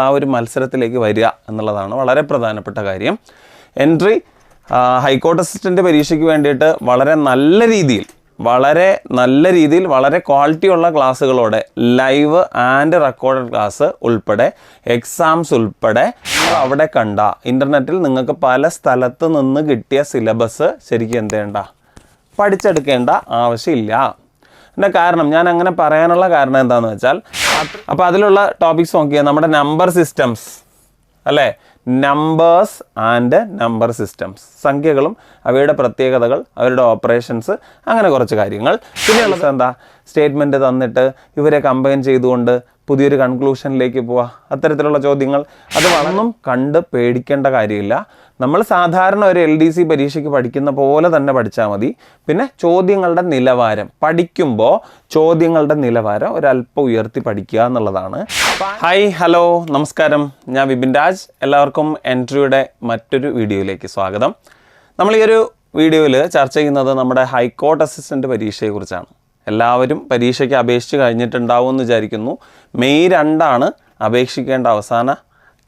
ആ ഒരു മത്സരത്തിലേക്ക് വരിക എന്നുള്ളതാണ് വളരെ പ്രധാനപ്പെട്ട കാര്യം. എൻട്രി ഹൈക്കോർട്ട് അസിസ്റ്റന്റ് പരീക്ഷയ്ക്ക് വേണ്ടിയിട്ട് വളരെ നല്ല രീതിയിൽ വളരെ നല്ല രീതിയിൽ വളരെ ക്വാളിറ്റിയുള്ള ക്ലാസ്സുകളോടെ ലൈവ് ആൻഡ് റെക്കോർഡഡ് ക്ലാസ് ഉൾപ്പെടെ എക്സാംസ് ഉൾപ്പെടെ അവിടെ കണ്ട ഇന്റർനെറ്റിൽ നിങ്ങൾക്ക് പല സ്ഥലത്ത് നിന്ന് കിട്ടിയ സിലബസ് ശരിക്കും എന്ത് ചെയ്യണ്ട പഠിച്ചെടുക്കേണ്ട ആവശ്യമില്ല. എന്റെ കാരണം ഞാൻ അങ്ങനെ പറയാനുള്ള കാരണം എന്താണെന്ന് വെച്ചാൽ അപ്പോൾ അതിലുള്ള ടോപ്പിക്സ് നോക്കിയാൽ നമ്മുടെ നമ്പർ സിസ്റ്റംസ് അല്ലേ? നമ്പേഴ്സ് ആൻഡ് നമ്പർ സിസ്റ്റംസ് സംഖ്യകളും അവയുടെ പ്രത്യേകതകൾ അവരുടെ ഓപ്പറേഷൻസ് അങ്ങനെ കുറച്ച് കാര്യങ്ങൾ. പിന്നെയുള്ളത് എന്താ? സ്റ്റേറ്റ്മെന്റ് തന്നിട്ട് ഇവരെ കമ്പൈൻ ചെയ്തുകൊണ്ട് പുതിയൊരു കൺക്ലൂഷനിലേക്ക് പോവുക അത്തരത്തിലുള്ള ചോദ്യങ്ങൾ അത് വളർന്നും കണ്ട് പേടിക്കേണ്ട കാര്യമില്ല. നമ്മൾ സാധാരണ ഒരു എൽ ഡി സി പരീക്ഷയ്ക്ക് പഠിക്കുന്ന പോലെ തന്നെ പഠിച്ചാൽ മതി. പിന്നെ ചോദ്യങ്ങളുടെ നിലവാരം. പഠിക്കുമ്പോൾ ചോദ്യങ്ങളുടെ നിലവാരം ഒരല്പം ഉയർത്തി പഠിക്കുക എന്നുള്ളതാണ്. ഹായ് ഹലോ നമസ്കാരം. ഞാൻ വിപിൻ രാജ്. എല്ലാവർക്കും എൻട്രിയുടെ മറ്റൊരു വീഡിയോയിലേക്ക് സ്വാഗതം. നമ്മൾ ഈ ഒരു വീഡിയോയിൽ ചർച്ച ചെയ്യുന്നത് നമ്മുടെ ഹൈക്കോർട്ട് അസിസ്റ്റന്റ് പരീക്ഷയെക്കുറിച്ചാണ്. എല്ലാവരും പരീക്ഷയ്ക്ക് അപേക്ഷിച്ച് കഴിഞ്ഞിട്ടുണ്ടാവും എന്ന് വിചാരിക്കുന്നു. മെയ് രണ്ടാണ് അപേക്ഷിക്കേണ്ട അവസാന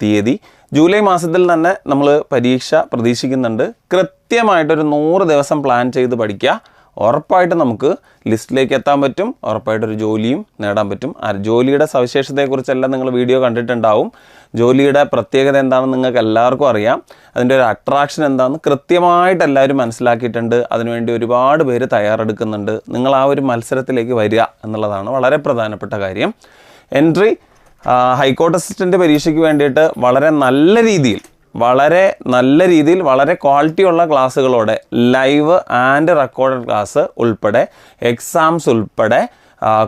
തീയതി. ജൂലൈ മാസത്തിൽ തന്നെ നമ്മൾ പരീക്ഷ പ്രതീക്ഷിക്കുന്നുണ്ട്. കൃത്യമായിട്ടൊരു നൂറ് ദിവസം പ്ലാൻ ചെയ്ത് പഠിക്കുക. ഉറപ്പായിട്ട് നമുക്ക് ലിസ്റ്റിലേക്ക് എത്താൻ പറ്റും. ഉറപ്പായിട്ടൊരു ജോലിയും നേടാൻ പറ്റും. ആ ജോലിയുടെ സവിശേഷതയെക്കുറിച്ചെല്ലാം നിങ്ങൾ വീഡിയോ കണ്ടിട്ടുണ്ടാവും. ജോലിയുടെ പ്രത്യേകത എന്താണെന്ന് നിങ്ങൾക്ക് എല്ലാവർക്കും അറിയാം. അതിന്റെ ഒരു അട്രാക്ഷൻ എന്താണെന്ന് കൃത്യമായിട്ട് എല്ലാവരും മനസ്സിലാക്കിയിട്ടുണ്ട്. അതിനുവേണ്ടി ഒരുപാട് പേര് തയ്യാറെടുക്കുന്നുണ്ട്. നിങ്ങൾ ആ ഒരു മത്സരത്തിലേക്ക് വരിക എന്നുള്ളതാണ് വളരെ പ്രധാനപ്പെട്ട കാര്യം. എൻട്രി ഹൈക്കോർട്ട് അസിസ്റ്റന്റ് പരീക്ഷയ്ക്ക് വേണ്ടിയിട്ട് വളരെ നല്ല രീതിയിൽ വളരെ നല്ല രീതിയിൽ വളരെ ക്വാളിറ്റിയുള്ള ക്ലാസ്സുകളോടെ ലൈവ് ആൻഡ് റെക്കോർഡഡ് ക്ലാസ് ഉൾപ്പെടെ എക്സാംസ് ഉൾപ്പെടെ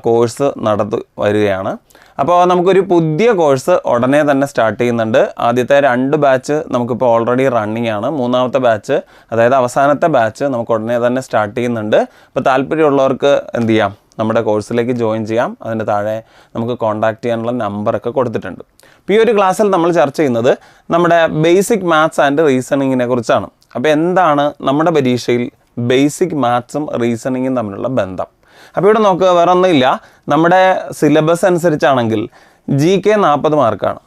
കോഴ്സ് നടത്തി വരികയാണ്. അപ്പോൾ നമുക്കൊരു പുതിയ കോഴ്സ് ഉടനെ തന്നെ സ്റ്റാർട്ട് ചെയ്യുന്നുണ്ട്. ആദ്യത്തെ രണ്ട് ബാച്ച് നമുക്കിപ്പോൾ ഓൾറെഡി റണ്ണിങ് ആണ്. മൂന്നാമത്തെ ബാച്ച് അതായത് അവസാനത്തെ ബാച്ച് നമുക്ക് ഉടനെ തന്നെ സ്റ്റാർട്ട് ചെയ്യുന്നുണ്ട്. അപ്പോൾ താല്പര്യമുള്ളവർക്ക് എന്ത് ചെയ്യാം? നമ്മുടെ കോഴ്സിലേക്ക് ജോയിൻ ചെയ്യാം. അതിന്റെ താഴെ നമുക്ക് കോൺടാക്ട് ചെയ്യാനുള്ള നമ്പറൊക്കെ കൊടുത്തിട്ടുണ്ട്. ഇപ്പോൾ ഈ ഒരു ക്ലാസ്സിൽ നമ്മൾ ചർച്ച ചെയ്യുന്നത് നമ്മുടെ ബേസിക് മാത്സ് ആൻഡ് റീസണിങ്ങിനെ കുറിച്ചാണ്. അപ്പോൾ എന്താണ് നമ്മുടെ പരീക്ഷയിൽ ബേസിക് മാത്സും റീസണിങ്ങും തമ്മിലുള്ള ബന്ധം? അപ്പോൾ ഇവിടെ നോക്കുക വേറെ ഒന്നുമില്ല നമ്മുടെ സിലബസ് അനുസരിച്ചാണെങ്കിൽ ജി കെ നാൽപ്പത് മാർക്കാണ്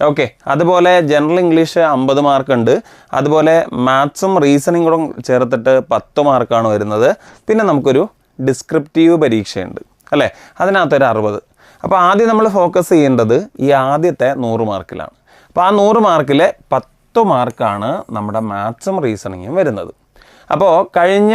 ഓക്കെ അതുപോലെ ജനറൽ ഇംഗ്ലീഷ് അമ്പത് മാർക്കുണ്ട് അതുപോലെ മാത്സും റീസണിങ്ങും ചേർത്തിട്ട് പത്ത് മാർക്കാണ് വരുന്നത്. പിന്നെ നമുക്കൊരു ഡിസ്ക്രിപ്റ്റീവ് പരീക്ഷയുണ്ട് അല്ലേ? അതിനകത്തൊരു അറുപത്. അപ്പോൾ ആദ്യം നമ്മൾ ഫോക്കസ് ചെയ്യേണ്ടത് ഈ ആദ്യത്തെ നൂറ് മാർക്കിലാണ് അപ്പോൾ ആ നൂറ് മാർക്കിലെ പത്ത് മാർക്കാണ് നമ്മുടെ മാത്സും റീസണിങ്ങും വരുന്നത്. അപ്പോൾ കഴിഞ്ഞ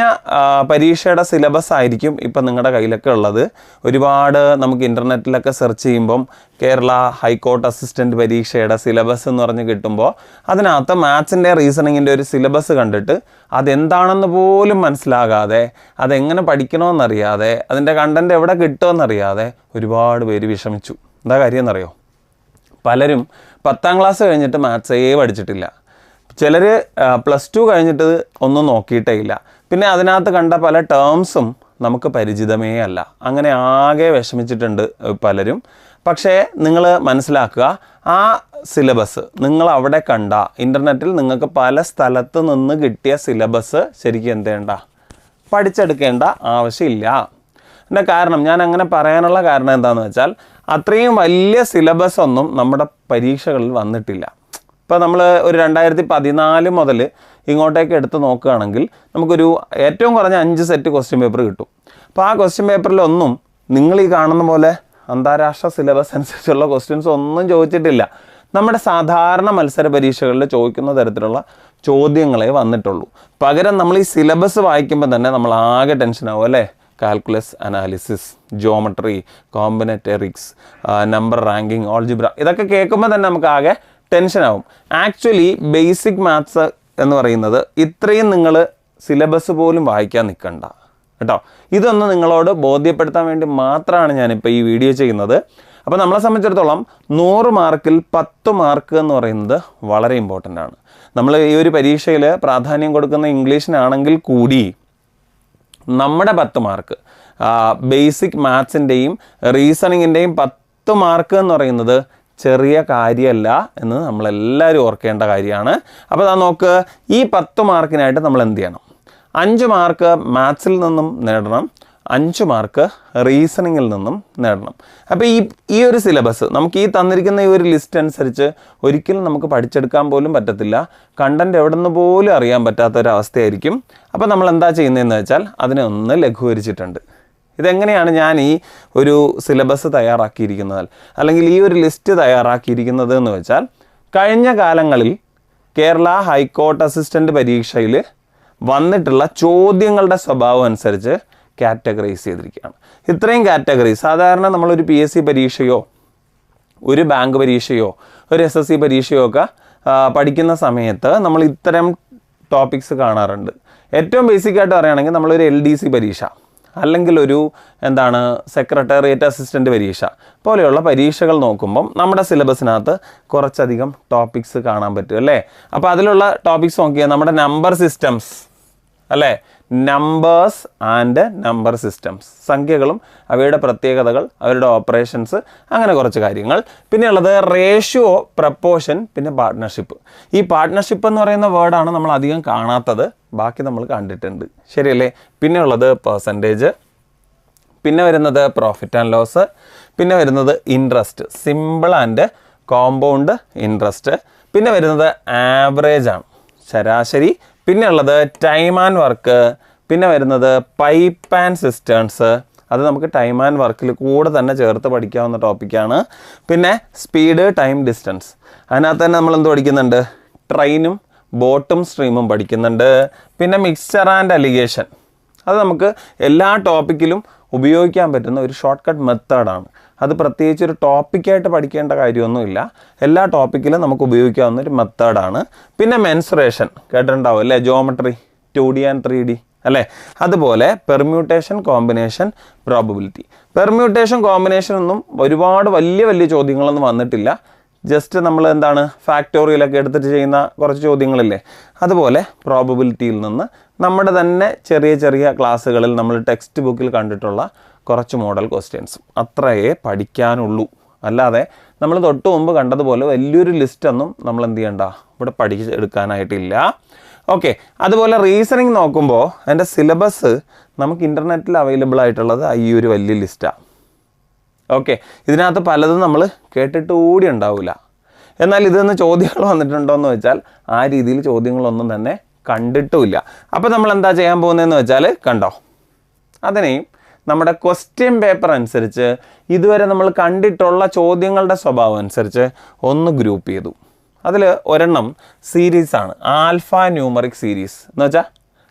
പരീക്ഷയുടെ സിലബസ് ആയിരിക്കും ഇപ്പം നിങ്ങളുടെ കയ്യിലൊക്കെ ഉള്ളത്. ഒരുപാട് നമുക്ക് ഇന്റർനെറ്റിലൊക്കെ സെർച്ച് ചെയ്യുമ്പം കേരള ഹൈക്കോർട്ട് അസിസ്റ്റന്റ് പരീക്ഷയുടെ സിലബസ് എന്ന് പറഞ്ഞ് കിട്ടുമ്പോൾ അതിനകത്ത് മാത്സിന്റെ റീസണിങ്ങിന്റെ ഒരു സിലബസ് കണ്ടിട്ട് അതെന്താണെന്ന് പോലും മനസ്സിലാകാതെ അതെങ്ങനെ പഠിക്കണമെന്നറിയാതെ അതിന്റെ കണ്ടന്റ് എവിടെ കിട്ടുമെന്നറിയാതെ ഒരുപാട് പേര് വിഷമിച്ചു. എന്താ കാര്യം എന്നറിയോ? പലരും പത്താം ക്ലാസ് കഴിഞ്ഞിട്ട് മാത്സേ പഠിച്ചിട്ടില്ല. ചിലർ പ്ലസ് ടു കഴിഞ്ഞിട്ട് ഒന്നും നോക്കിയിട്ടേ ഇല്ല. പിന്നെ അതിനകത്ത് കണ്ട പല ടേംസും നമുക്ക് പരിചിതമേ അല്ല. അങ്ങനെ ആകെ വിഷമിച്ചിട്ടുണ്ട് പലരും. പക്ഷേ നിങ്ങൾ മനസ്സിലാക്കുക ആ സിലബസ് നിങ്ങൾ അവിടെ കണ്ട ഇന്റർനെറ്റിൽ നിങ്ങൾക്ക് പല സ്ഥലത്ത് നിന്ന് കിട്ടിയ സിലബസ് ശരിക്കും എന്ത് ചെയ്യണ്ട? പഠിച്ചെടുക്കേണ്ട ആവശ്യമില്ല. എന്റെ കാരണം ഞാൻ അങ്ങനെ പറയാനുള്ള കാരണം എന്താണെന്ന് വെച്ചാൽ അത്രയും വലിയ സിലബസ് ഒന്നും നമ്മുടെ പരീക്ഷകളിൽ വന്നിട്ടില്ല. ഇപ്പോൾ നമ്മൾ ഒരു രണ്ടായിരത്തി പതിനാല് മുതൽ ഇങ്ങോട്ടേക്ക് എടുത്ത് നോക്കുകയാണെങ്കിൽ നമുക്കൊരു ഏറ്റവും കുറഞ്ഞ അഞ്ച് സെറ്റ് ക്വസ്റ്റ്യൻ പേപ്പർ കിട്ടും. അപ്പോൾ ആ ക്വസ്റ്റ്യൻ പേപ്പറിലൊന്നും നിങ്ങൾ ഈ കാണുന്ന പോലെ അന്താരാഷ്ട്ര സിലബസ് അനുസരിച്ചുള്ള ക്വസ്റ്റ്യൻസ് ഒന്നും ചോദിച്ചിട്ടില്ല. നമ്മുടെ സാധാരണ മത്സര പരീക്ഷകളിൽ ചോദിക്കുന്ന തരത്തിലുള്ള ചോദ്യങ്ങളെ വന്നിട്ടുള്ളൂ. പകരം നമ്മൾ ഈ സിലബസ് വായിക്കുമ്പോൾ തന്നെ നമ്മൾ ആകെ ടെൻഷനാവും അല്ലേ? Calculus analysis geometry combinatorics number ranking algebra ഇതൊക്കെ കേൾക്കുമ്പോൾ തന്നെ നമുക്ക് ആകെ ടെൻഷനാവും. ആക്ച്വലി ബേസിക് മാത്സ് എന്ന് പറയുന്നത് ഇത്രയും നിങ്ങൾ സിലബസ് പോലും വായിക്കാൻ നിൽക്കണ്ട കേട്ടോ? ഇതൊന്ന് നിങ്ങളോട് ബോധ്യപ്പെടുത്താൻ വേണ്ടി മാത്രമാണ് ഞാനിപ്പോൾ ഈ വീഡിയോ ചെയ്യുന്നത്. അപ്പോൾ നമ്മളെ സംബന്ധിച്ചിടത്തോളം നൂറ് മാർക്കിൽ പത്ത് മാർക്ക് എന്ന് പറയുന്നത് വളരെ ഇമ്പോർട്ടന്റ് ആണ്. നമ്മൾ ഈ ഒരു പരീക്ഷയിൽ പ്രാധാന്യം കൊടുക്കുന്ന ഇംഗ്ലീഷിനാണെങ്കിൽ കൂടി നമ്മുടെ പത്ത് മാർക്ക് ബേസിക് മാത്സിന്റെയും റീസണിങ്ങിന്റെയും പത്ത് മാർക്ക് എന്ന് പറയുന്നത് ചെറിയ കാര്യമല്ല എന്ന് നമ്മളെല്ലാവരും ഓർക്കേണ്ട കാര്യമാണ്. അപ്പോൾ അതാ നോക്ക് ഈ പത്ത് മാർക്കിനായിട്ട് നമ്മൾ എന്ത് ചെയ്യണം? അഞ്ച് മാർക്ക് മാത്സിൽ നിന്നും നേടണം അഞ്ച് മാർക്ക് റീസണിങ്ങിൽ നിന്നും നേടണം. അപ്പോൾ ഈ ഈ ഒരു സിലബസ് നമുക്ക് ഈ തന്നിരിക്കുന്ന ഈ ഒരു ലിസ്റ്റ് അനുസരിച്ച് ഒരിക്കലും നമുക്ക് പഠിച്ചെടുക്കാൻ പോലും പറ്റത്തില്ല. കണ്ടന്റ് എവിടെ നിന്ന് പോലും അറിയാൻ പറ്റാത്ത ഒരു അവസ്ഥയായിരിക്കും. അപ്പോൾ നമ്മൾ എന്താ ചെയ്യുന്നതെന്ന് വെച്ചാൽ അതിനെ ഒന്ന് ലഘൂകരിച്ചിട്ടുണ്ട്. ഇതെങ്ങനെയാണ് ഞാൻ ഈ ഒരു സിലബസ് തയ്യാറാക്കിയിരിക്കുന്നത്? അല്ലെങ്കിൽ ഈ ഒരു ലിസ്റ്റ് തയ്യാറാക്കിയിരിക്കുന്നത് എന്ന് വെച്ചാൽ കഴിഞ്ഞ കാലങ്ങളിൽ കേരള ഹൈക്കോർട്ട് അസിസ്റ്റന്റ് പരീക്ഷയിൽ വന്നിട്ടുള്ള ചോദ്യങ്ങളുടെ സ്വഭാവം അനുസരിച്ച് കാറ്റഗറൈസ് ചെയ്തിരിക്കുകയാണ്. ഇത്രയും കാറ്റഗറി സാധാരണ നമ്മളൊരു പി എസ് സി പരീക്ഷയോ ഒരു ബാങ്ക് പരീക്ഷയോ ഒരു എസ് എസ് സി പരീക്ഷയോ ഒക്കെ പഠിക്കുന്ന സമയത്ത് നമ്മൾ ഇത്തരം ടോപ്പിക്സ് കാണാറുണ്ട്. ഏറ്റവും ബേസിക് ആയിട്ട് പറയുകയാണെങ്കിൽ നമ്മളൊരു എൽ ഡി സി പരീക്ഷ. അല്ലെങ്കിൽ ഒരു എന്താണ് സെക്രട്ടേറിയറ്റ് അസിസ്റ്റന്റ് പരീക്ഷ പോലെയുള്ള പരീക്ഷകൾ നോക്കുമ്പം നമ്മുടെ സിലബസിനകത്ത് കുറച്ചധികം ടോപ്പിക്സ് കാണാൻ പറ്റും അല്ലേ? അപ്പോൾ അതിലുള്ള ടോപ്പിക്സ് നോക്കിയാൽ നമ്മുടെ നമ്പർ സിസ്റ്റംസ് അല്ലേ? നമ്പേഴ്സ് ആൻഡ് നമ്പർ സിസ്റ്റംസ് സംഖ്യകളും അവയുടെ പ്രത്യേകതകൾ അവരുടെ ഓപ്പറേഷൻസ് അങ്ങനെ കുറച്ച് കാര്യങ്ങൾ. പിന്നെയുള്ളത് റേഷ്യോ പ്രപ്പോഷൻ പിന്നെ പാർട്ട്ണർഷിപ്പ് ഈ പാർട്ട്ണർഷിപ്പ് എന്ന് പറയുന്ന വേർഡാണ് നമ്മൾ അധികം കാണാത്തത്. ബാക്കി നമ്മൾ കണ്ടിട്ടുണ്ട്. ശരിയല്ലേ? പിന്നെ ഉള്ളത് പെർസെന്റേജ് പിന്നെ വരുന്നത് പ്രോഫിറ്റ് ആൻഡ് ലോസ് പിന്നെ വരുന്നത് interest simple and compound interest പിന്നെ വരുന്നത് ആവറേജ് ആണ്. ശരാശരി പിന്നെ ഉള്ളത് ടൈം ആൻഡ് വർക്ക് പിന്നെ വരുന്നത് പൈപ്പ് ആൻഡ് സിസ്റ്റേൺസ് അത് നമുക്ക് ടൈം ആൻഡ് വർക്കിൽ കൂടെ തന്നെ ചേർത്ത് പഠിക്കാവുന്ന ടോപ്പിക്കാണ് പിന്നെ സ്പീഡ് ടൈം ഡിസ്റ്റൻസ് അതിനകത്ത് തന്നെ നമ്മൾ എന്ത് പഠിക്കുന്നുണ്ട് ട്രെയിനും ബോട്ടും സ്ട്രീമും പഠിക്കുന്നുണ്ട്. പിന്നെ മിക്സ്ചർ ആൻഡ് അലിഗേഷൻ അത് നമുക്ക് എല്ലാ ടോപ്പിക്കിലും ഉപയോഗിക്കാൻ പറ്റുന്ന ഒരു ഷോർട്ട് കട്ട് മെത്തേഡാണ് അത് പ്രത്യേകിച്ച് ഒരു ടോപ്പിക്കായിട്ട് പഠിക്കേണ്ട കാര്യമൊന്നുമില്ല. എല്ലാ ടോപ്പിക്കിലും നമുക്ക് ഉപയോഗിക്കാവുന്ന ഒരു മെത്തേഡാണ് പിന്നെ മെൻസറേഷൻ കേട്ടിട്ടുണ്ടാവും അല്ലേ? Geometry two D and three D അല്ലേ? അതുപോലെ permutation combination probability permutation combination ഒന്നും ഒരുപാട് വലിയ വലിയ ചോദ്യങ്ങളൊന്നും വന്നിട്ടില്ല. ജസ്റ്റ് നമ്മൾ എന്താണ്? ഫാക്ടോറിയലൊക്കെ എടുത്തിട്ട് ചെയ്യുന്ന കുറച്ച് ചോദ്യങ്ങളല്ലേ? അതുപോലെ പ്രോബബിലിറ്റിയിൽ നിന്ന് നമ്മുടെ തന്നെ ചെറിയ ചെറിയ ക്ലാസ്സുകളിൽ നമ്മൾ ടെക്സ്റ്റ് ബുക്കിൽ കണ്ടിട്ടുള്ള കുറച്ച് മോഡൽ ക്വസ്റ്റ്യൻസും അത്രയേ പഠിക്കാനുള്ളൂ. അല്ലാതെ നമ്മൾ തൊട്ട് മുമ്പ് കണ്ടതുപോലെ വലിയൊരു ലിസ്റ്റൊന്നും നമ്മൾ എന്ത് ചെയ്യണ്ട? ഇവിടെ പഠിച്ചെടുക്കാനായിട്ടില്ല ഓക്കെ അതുപോലെ റീസണിങ് നോക്കുമ്പോൾ അതിന്റെ സിലബസ് നമുക്ക് ഇന്റർനെറ്റിൽ അവൈലബിൾ ആയിട്ടുള്ളത് ഈ ഒരു വലിയ ലിസ്റ്റാണ് ഓക്കെ ഇതിനകത്ത് പലതും നമ്മൾ കേട്ടിട്ട് കൂടി ഉണ്ടാവില്ല എന്നാൽ ഇതിന്ന് ചോദ്യങ്ങൾ വന്നിട്ടുണ്ടോ എന്ന് വെച്ചാൽ ആ രീതിയിൽ ചോദ്യങ്ങളൊന്നും തന്നെ കണ്ടിട്ടുമില്ല. അപ്പോൾ നമ്മൾ എന്താ ചെയ്യാൻ പോകുന്നതെന്ന് വെച്ചാൽ കണ്ടോ? അതിനെയും നമ്മുടെ ക്വസ്റ്റ്യൻ പേപ്പർ അനുസരിച്ച് ഇതുവരെ നമ്മൾ കണ്ടിട്ടുള്ള ചോദ്യങ്ങളുടെ സ്വഭാവം അനുസരിച്ച് ഒന്ന് ഗ്രൂപ്പ് ചെയ്തു. അതിൽ ഒരെണ്ണം സീരീസാണ് ആൽഫ ന്യൂമറിക് സീരീസ് എന്ന് വെച്ചാൽ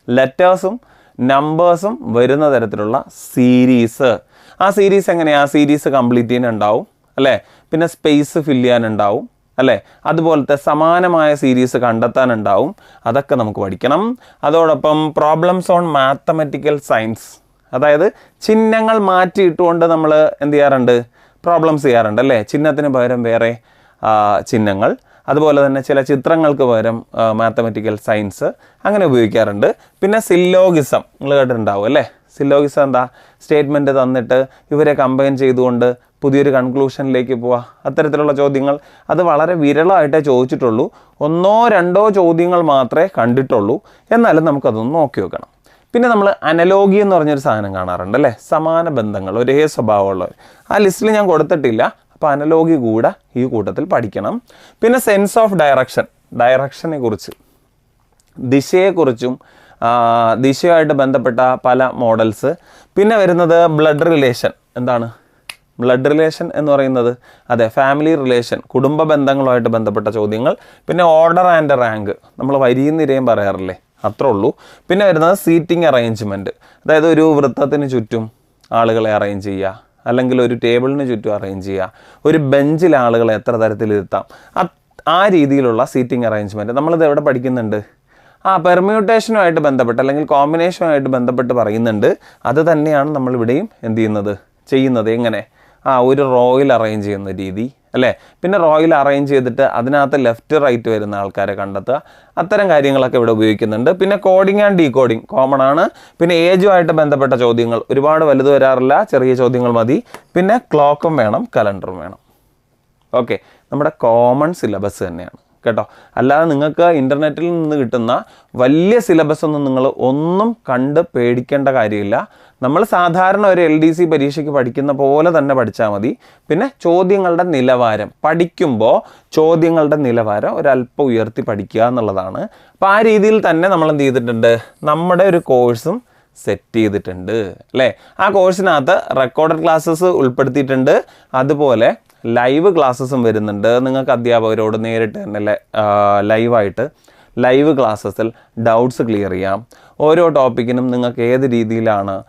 ലെറ്റേഴ്സും നമ്പേഴ്സും വരുന്ന തരത്തിലുള്ള സീരീസ് ആ സീരീസ് എങ്ങനെയാണ് ആ സീരീസ് കംപ്ലീറ്റ് ചെയ്യാനുണ്ടാവും അല്ലേ? പിന്നെ സ്പേസ് ഫില്ല് ചെയ്യാനുണ്ടാവും അല്ലേ? അതുപോലത്തെ സമാനമായ സീരീസ് കണ്ടെത്താനുണ്ടാവും. അതൊക്കെ നമുക്ക് പഠിക്കണം. അതോടൊപ്പം പ്രോബ്ലംസ് ഓൺ മാത്തമെറ്റിക്കൽ സയൻസ് അതായത് ചിഹ്നങ്ങൾ മാറ്റിയിട്ടുകൊണ്ട് നമ്മൾ എന്ത് ചെയ്യാറുണ്ട്? പ്രോബ്ലംസ് ചെയ്യാറുണ്ട് അല്ലേ? ചിഹ്നത്തിന് പകരം വേറെ ചിഹ്നങ്ങൾ. അതുപോലെ തന്നെ ചില ചിത്രങ്ങൾക്ക് പകരം മാത്തമെറ്റിക്കൽ സയൻസ് അങ്ങനെ ഉപയോഗിക്കാറുണ്ട്. പിന്നെ സില്ലോഗിസം നിങ്ങൾ കേട്ടിട്ടുണ്ടാവും അല്ലേ? സില്ലോഗിസം എന്താ? സ്റ്റേറ്റ്മെന്റ് തന്നിട്ട് ഇവരെ കമ്പൈൻ ചെയ്തുകൊണ്ട് പുതിയൊരു കൺക്ലൂഷനിലേക്ക് പോവുക അത്തരത്തിലുള്ള ചോദ്യങ്ങൾ അത് വളരെ വിരളമായിട്ടേ ചോദിച്ചിട്ടുള്ളൂ. ഒന്നോ രണ്ടോ ചോദ്യങ്ങൾ മാത്രമേ കണ്ടിട്ടുള്ളൂ. എന്നാലും നമുക്കതൊന്ന് നോക്കി വെക്കണം പിന്നെ നമ്മൾ അനലോഗി എന്ന് പറഞ്ഞൊരു സാധനം കാണാറുണ്ട് അല്ലേ സമാന ബന്ധങ്ങൾ ഒരേ സ്വഭാവമുള്ളവർ. ആ ലിസ്റ്റിൽ ഞാൻ കൊടുത്തിട്ടില്ല. അപ്പോൾ അനലോഗി കൂടെ ഈ കൂട്ടത്തിൽ പഠിക്കണം. പിന്നെ സെൻസ് ഓഫ് ഡയറക്ഷൻ ഡയറക്ഷനെ കുറിച്ച്. ദിശയെക്കുറിച്ചും ദിശയുമായിട്ട് ബന്ധപ്പെട്ട പല മോഡൽസ് പിന്നെ വരുന്നത് ബ്ലഡ് റിലേഷൻ എന്താണ്? ബ്ലഡ് റിലേഷൻ എന്ന് പറയുന്നത് അതെ ഫാമിലി റിലേഷൻ കുടുംബ ബന്ധങ്ങളുമായിട്ട് ബന്ധപ്പെട്ട ചോദ്യങ്ങൾ. പിന്നെ ഓർഡർ ആൻഡ് റാങ്ക് നമ്മൾ വരിയും നിരയും പറയാറില്ലേ? അത്രേ ഉള്ളൂ. പിന്നെ വരുന്നത് സീറ്റിംഗ് അറേഞ്ച്മെന്റ് അതായത് ഒരു വൃത്തത്തിന് ചുറ്റും ആളുകളെ അറേഞ്ച് ചെയ്യുക. അല്ലെങ്കിൽ ഒരു ടേബിളിന് ചുറ്റും അറേഞ്ച് ചെയ്യുക. ഒരു ബെഞ്ചിൽ ആളുകളെ എത്ര തരത്തിലിരുത്താം ആ രീതിയിലുള്ള സീറ്റിംഗ് അറേഞ്ച്മെന്റ് നമ്മളിത് എവിടെ പഠിക്കുന്നുണ്ട്? ആ പെർമ്യൂട്ടേഷനുമായിട്ട് ബന്ധപ്പെട്ട് അല്ലെങ്കിൽ കോമ്പിനേഷനുമായിട്ട് ബന്ധപ്പെട്ട് പറയുന്നുണ്ട്. അത് തന്നെയാണ് നമ്മളിവിടെയും എന്ത് ചെയ്യുന്നത്? ചെയ്യുന്നത്. എങ്ങനെ? ആ ഒരു റോയിൽ അറേഞ്ച് ചെയ്യുന്ന രീതി. അല്ലേ? പിന്നെ റോയിൽ അറേഞ്ച് ചെയ്തിട്ട് അതിനകത്ത് ലെഫ്റ്റ് റൈറ്റ് വരുന്ന ആൾക്കാരെ കണ്ടെത്തുക. അത്തരം കാര്യങ്ങളൊക്കെ ഇവിടെ ഉപയോഗിക്കുന്നുണ്ട്. പിന്നെ കോഡിങ് ആൻഡ് ഡീകോഡിംഗ് കോമൺ ആണ്. പിന്നെ ഏജുമായിട്ട് ബന്ധപ്പെട്ട ചോദ്യങ്ങൾ ഒരുപാട് വലുത് വരാറില്ല. ചെറിയ ചോദ്യങ്ങൾ മതി. പിന്നെ ക്ലോക്കും വേണം കലണ്ടറും വേണം. ഓക്കെ നമ്മുടെ കോമൺ സിലബസ് തന്നെയാണ്. കേട്ടോ. അല്ലാതെ നിങ്ങൾക്ക് ഇന്റർനെറ്റിൽ നിന്ന് കിട്ടുന്ന വലിയ സിലബസ് ഒന്നും നിങ്ങൾ ഒന്നും കണ്ട് പേടിക്കേണ്ട കാര്യമില്ല. നമ്മൾ സാധാരണ ഒരു എൽ ഡി സി പരീക്ഷയ്ക്ക് പഠിക്കുന്ന പോലെ തന്നെ പഠിച്ചാൽ മതി. പിന്നെ ചോദ്യങ്ങളുടെ നിലവാരം. പഠിക്കുമ്പോൾ ചോദ്യങ്ങളുടെ നിലവാരം ഒരല്പം ഉയർത്തി പഠിക്കുക എന്നുള്ളതാണ്. അപ്പോൾ ആ രീതിയിൽ തന്നെ നമ്മൾ എന്ത് ചെയ്തിട്ടുണ്ട്? നമ്മുടെ ഒരു കോഴ്സും സെറ്റ് ചെയ്തിട്ടുണ്ട്. അല്ലേ? ആ കോഴ്സിനകത്ത് റെക്കോർഡഡ് ക്ലാസ്സസ് ഉൾപ്പെടുത്തിയിട്ടുണ്ട്. അതുപോലെ ലൈവ് ക്ലാസ്സസും വരുന്നുണ്ട്. നിങ്ങൾക്ക് അധ്യാപകരോട് നേരിട്ട് തന്നെ ലൈവായിട്ട് ലൈവ് ക്ലാസ്സസിൽ ഡൗട്ട്സ് ക്ലിയർ ചെയ്യാം. ഓരോ ടോപ്പിക്കിനും നിങ്ങൾക്ക് ഏത് രീതിയിലാണ്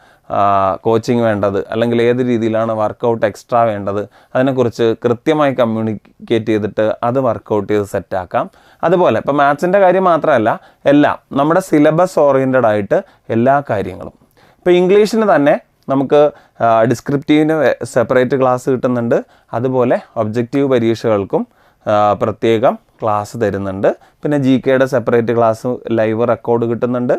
കോച്ചിങ് വേണ്ടത്? അല്ലെങ്കിൽ ഏത് രീതിയിലാണ് വർക്കൗട്ട് എക്സ്ട്രാ വേണ്ടത്? അതിനെക്കുറിച്ച് കൃത്യമായി കമ്മ്യൂണിക്കേറ്റ് ചെയ്തിട്ട് അത് വർക്കൗട്ട് ചെയ്ത് സെറ്റാക്കാം. അതുപോലെ ഇപ്പോൾ മാത്സിന്റെ കാര്യം മാത്രമല്ല എല്ലാം നമ്മുടെ സിലബസ് ഓറിയന്റഡ് ആയിട്ട് എല്ലാ കാര്യങ്ങളും. ഇപ്പോൾ ഇംഗ്ലീഷിന് തന്നെ നമുക്ക് ഡിസ്ക്രിപ്റ്റീവിന് സെപ്പറേറ്റ് ക്ലാസ് കിട്ടുന്നുണ്ട്. അതുപോലെ ഒബ്ജക്റ്റീവ് പരീക്ഷകൾക്കും പ്രത്യേകം ക്ലാസ് തരുന്നുണ്ട്. പിന്നെ ജി കെയുടെ സെപ്പറേറ്റ് ക്ലാസ് ലൈവ് റെക്കോർഡ് കിട്ടുന്നുണ്ട്.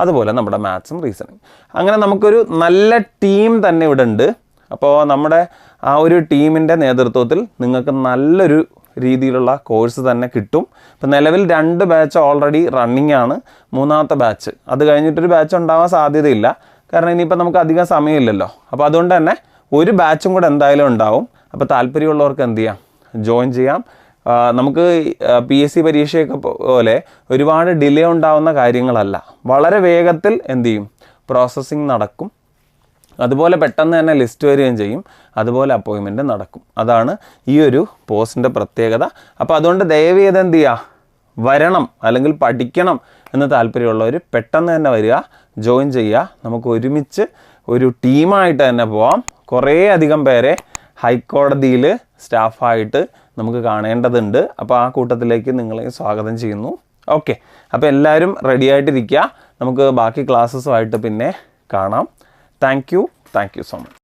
അതുപോലെ നമ്മുടെ മാത്സും റീസണിങ് അങ്ങനെ നമുക്കൊരു നല്ല ടീം തന്നെ ഇവിടെ ഉണ്ട്. അപ്പോൾ നമ്മുടെ ആ ഒരു ടീമിന്റെ നേതൃത്വത്തിൽ നിങ്ങൾക്ക് നല്ലൊരു രീതിയിലുള്ള കോഴ്സ് തന്നെ കിട്ടും. ഇപ്പം നിലവിൽ രണ്ട് ബാച്ച് ഓൾറെഡി റണ്ണിങ് ആണ്. മൂന്നാമത്തെ ബാച്ച് അത് കഴിഞ്ഞിട്ടൊരു ബാച്ച് ഉണ്ടാവാൻ സാധ്യതയില്ല. കാരണം ഇനിയിപ്പോൾ നമുക്ക് അധികം സമയമില്ലല്ലോ. അപ്പോൾ അതുകൊണ്ട് തന്നെ ഒരു ബാച്ചും കൂടെ എന്തായാലും ഉണ്ടാവും. അപ്പോൾ താല്പര്യമുള്ളവർക്ക് എന്ത് ചെയ്യാം? ജോയിൻ ചെയ്യാം. നമുക്ക് പി എസ് സി പരീക്ഷയൊക്കെ പോലെ ഒരുപാട് ഡിലേ ഉണ്ടാവുന്ന കാര്യങ്ങളല്ല. വളരെ വേഗത്തിൽ എന്ത് ചെയ്യും? പ്രോസസ്സിങ് നടക്കും. അതുപോലെ പെട്ടെന്ന് തന്നെ ലിസ്റ്റ് വരികയും ചെയ്യും. അതുപോലെ അപ്പോയിൻമെന്റ് നടക്കും. അതാണ് ഈ ഒരു പോസ്റ്റിന്റെ പ്രത്യേകത. അപ്പോൾ അതുകൊണ്ട് ദയവ് ചെയ്ത് എന്ത് ചെയ്യുക വരണം. അല്ലെങ്കിൽ പഠിക്കണം എന്ന് താല്പര്യമുള്ളവർ പെട്ടെന്ന് തന്നെ വരിക. ജോയിൻ ചെയ്യുക. നമുക്ക് ഒരുമിച്ച് ഒരു ടീമായിട്ട് തന്നെ പോവാം. കുറേ അധികം പേരെ ഹൈക്കോടതിയിൽ സ്റ്റാഫായിട്ട് നമുക്ക് കാണേണ്ടതുണ്ട്. അപ്പോൾ ആ കൂട്ടത്തിലേക്ക് നിങ്ങളെ സ്വാഗതം ചെയ്യുന്നു. ഓക്കെ അപ്പോൾ എല്ലാവരും റെഡി ആയിട്ടിരിക്കുക. നമുക്ക് ബാക്കി ക്ലാസ്സസുമായിട്ട് പിന്നെ കാണാം. Thank you thank you so much